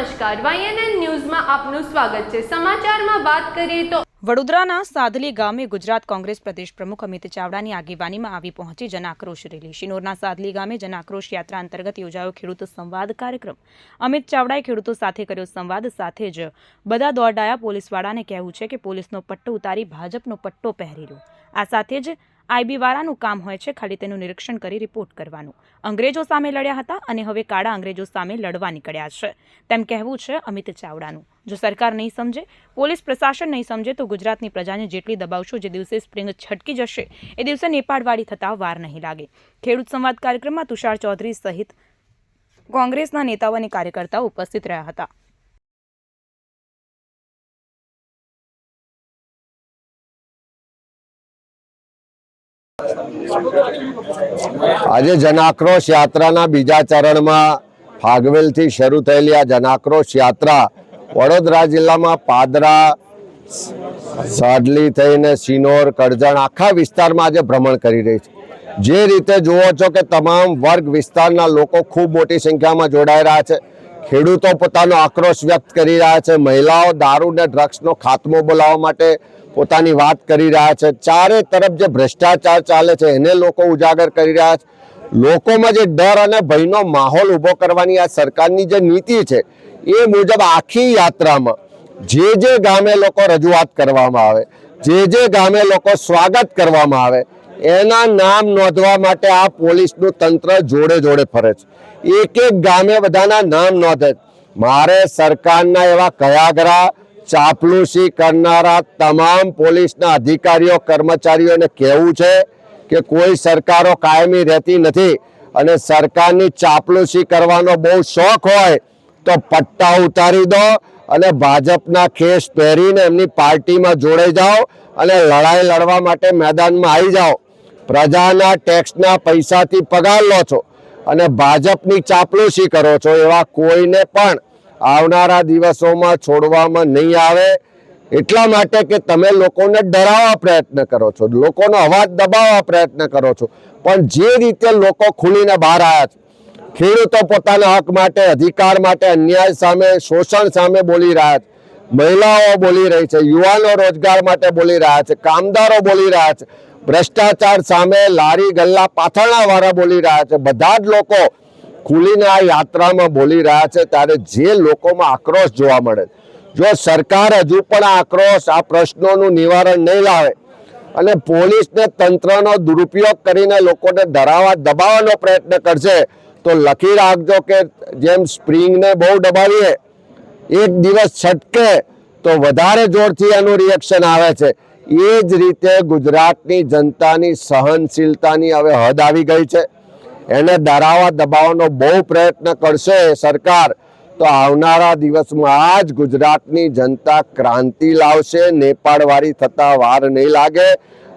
નમસ્કાર. વાયએનએન ન્યૂઝમાં આપનું સ્વાગત છે. સમાચારમાં વાત કરીએ તો વડોદરાના સાદલી ગામે ગુજરાત કોંગ્રેસ પ્રદેશ પ્રમુખ અમિત ચાવડાની આગેવાનીમાં આવી પહોંચી જનાક્રોશ રેલી. શિનોરના સાદલી ગામે જનાક્રોશ યાત્રા અંતર્ગત યોજાયો ખેડૂત સંવાદ કાર્યક્રમ. અમિત ચાવડાએ ખેડૂતો સાથે કર્યો સંવાદ, સાથે જ બધા દોડાયા પોલીસવાળાને કહેવું છે કે પોલીસનો પટ્ટો ઉતારી ભાજપનો પટ્ટો પહેરી લો આ સાથે જ આઈબી વાળાનું કામ હોય છે ખાલી તેનું નિરીક્ષણ કરી રિપોર્ટ કરવાનું. અંગ્રેજો સામે લડ્યા હતા અને હવે કાળા અંગ્રેજો સામે લડવા નીકળ્યા છે. તેમ કહેવું છે અમિત ચાવડાનું. જો સરકાર નહીં સમજે, પોલીસ પ્રશાસન નહીં સમજે, તો ગુજરાતની પ્રજાને જેટલી દબાવશો જે દિવસે સ્પ્રિંગ છટકી જશે, એ દિવસે નેપાળવાળી થતા વાર નહીં લાગે. ખેડૂત સંવાદ કાર્યક્રમમાં તુષાર ચૌધરી સહિત કોંગ્રેસના નેતાઓ અને કાર્યકર્તાઓ ઉપસ્થિત રહ્યા હતા. આજે જનાક્રોશ યાત્રાના બીજા ચરણમાં ફાગવેલથી શરૂ થયેલી આ જનાક્રોશ યાત્રા વડોદરા જિલ્લામાં પાદરા, સાડલી થઈને સિનોર, કરજણ આખા વિસ્તારમાં આજે ભ્રમણ કરી રહી છે. જે રીતે જુઓ છો કે તમામ વર્ગ વિસ્તારના લોકો ખૂબ મોટી સંખ્યામાં જોડાઈ રહ્યા છે. ખેડૂતો પોતાનો આક્રોશ વ્યક્ત કરી રહ્યા છે. મહિલાઓ દારૂ ને ડ્રગ્સનો ખાત્મો બોલાવવા માટે પોતાની વાત કરી રહ્યા છે. ચારે તરફ જે ભ્રષ્ટાચાર ચાલે છે, એને લોકો ઉજાગર કરી રહ્યા છે. લોકોમાં જે ડર અને ભયનો માહોલ ઊભો કરવાની આ સરકારની જે નીતિ છે, એ મુજબ આખી યાત્રામાં જે જે ગામે લોકો રજૂઆત કરવામાં આવે, જે જે ગામે લોકો સ્વાગત કરવામાં આવે, એના નામ નોંધવા માટે આ પોલીસનું તંત્ર જોડે જોડે ફરે છે. એક એક ગામે બધાના નામ નોંધે. મારે સરકારના એવા કયાગરા ચાપલુસી કરનારા તમામ પોલીસના અધિકારીઓ, કર્મચારીઓને કહેવું છે કે કોઈ સરકારો કાયમી રહેતી નથી અને સરકારની ચાપલુસી કરવાનો બહુ શોખ હોય તો પટ્ટા ઉતારી દો અને ભાજપના ખેસ પહેરીને એમની પાર્ટીમાં જોડાઈ જાઓ અને લડાઈ લડવા માટે મેદાનમાં આવી જાઓ. પ્રજાના ટેક્સના પૈસાથી પગાર લો છો અને ભાજપની ચાપલુસી કરો છો એવા કોઈને પણ આવનારા દિવસોમાં છોડવામાં નહીં આવે, એટલા માટે કે તમે લોકોને ડરાવવા પ્રયત્ન કરો છો, લોકોનો અવાજ દબાવવા પ્રયત્ન કરો છો. પણ જે રીતે લોકો ખુલીને બહાર આવ્યા છે, ખેડૂતો પોતાના હક માટે, અધિકાર માટે, અન્યાય સામે, શોષણ સામે બોલી રહ્યા છે. મહિલાઓ બોલી રહી છે, યુવાનો રોજગાર માટે બોલી રહ્યા છે, કામદારો બોલી રહ્યા છે, ભ્રષ્ટાચાર સામે લારી ગલ્લા પાથરણા વાળા બોલી રહ્યા છે. બધા જ લોકો ખુલીને આ યાત્રામાં બોલી રહ્યા છે, ત્યારે જે લોકોમાં આક્રોશ જોવા મળે જો સરકાર હજુ પણ આ આક્રોશ, આ પ્રશ્નોનું નિવારણ નહીં લાવે અને પોલીસને તંત્રનો દુરુપયોગ કરીને લોકોને ડરાવવા, દબાવવાનો પ્રયત્ન કરશે, તો લખી રાખજો કે જેમ સ્પ્રિંગને બહુ દબાવીએ, એક દિવસ છટકે, તો વધારે જોરથી એનું રિએક્શન આવે છે. એ જ રીતે ગુજરાતની જનતાની સહનશીલતાની હવે હદ આવી ગઈ છે. એને ડરાવવા, દબાવવાનો બહુ પ્રયત્ન કરશે સરકાર. તો આવનારા દિવસમાં આ જ ગુજરાતની જનતા ક્રાંતિ લાવશે, નેપાળવાળી થતા વાર નહીં લાગે.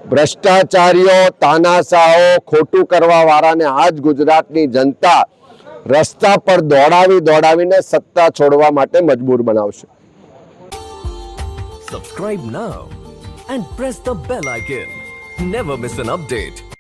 ભ્રષ્ટાચારીઓ, તાનાશાહો, ખોટું કરવા વાળાને આ જ ગુજરાતની જનતા રસ્તા પર દોડાવી દોડાવીને સત્તા છોડવા માટે મજબૂર બનાવશે. Subscribe now and press the bell icon never miss an update.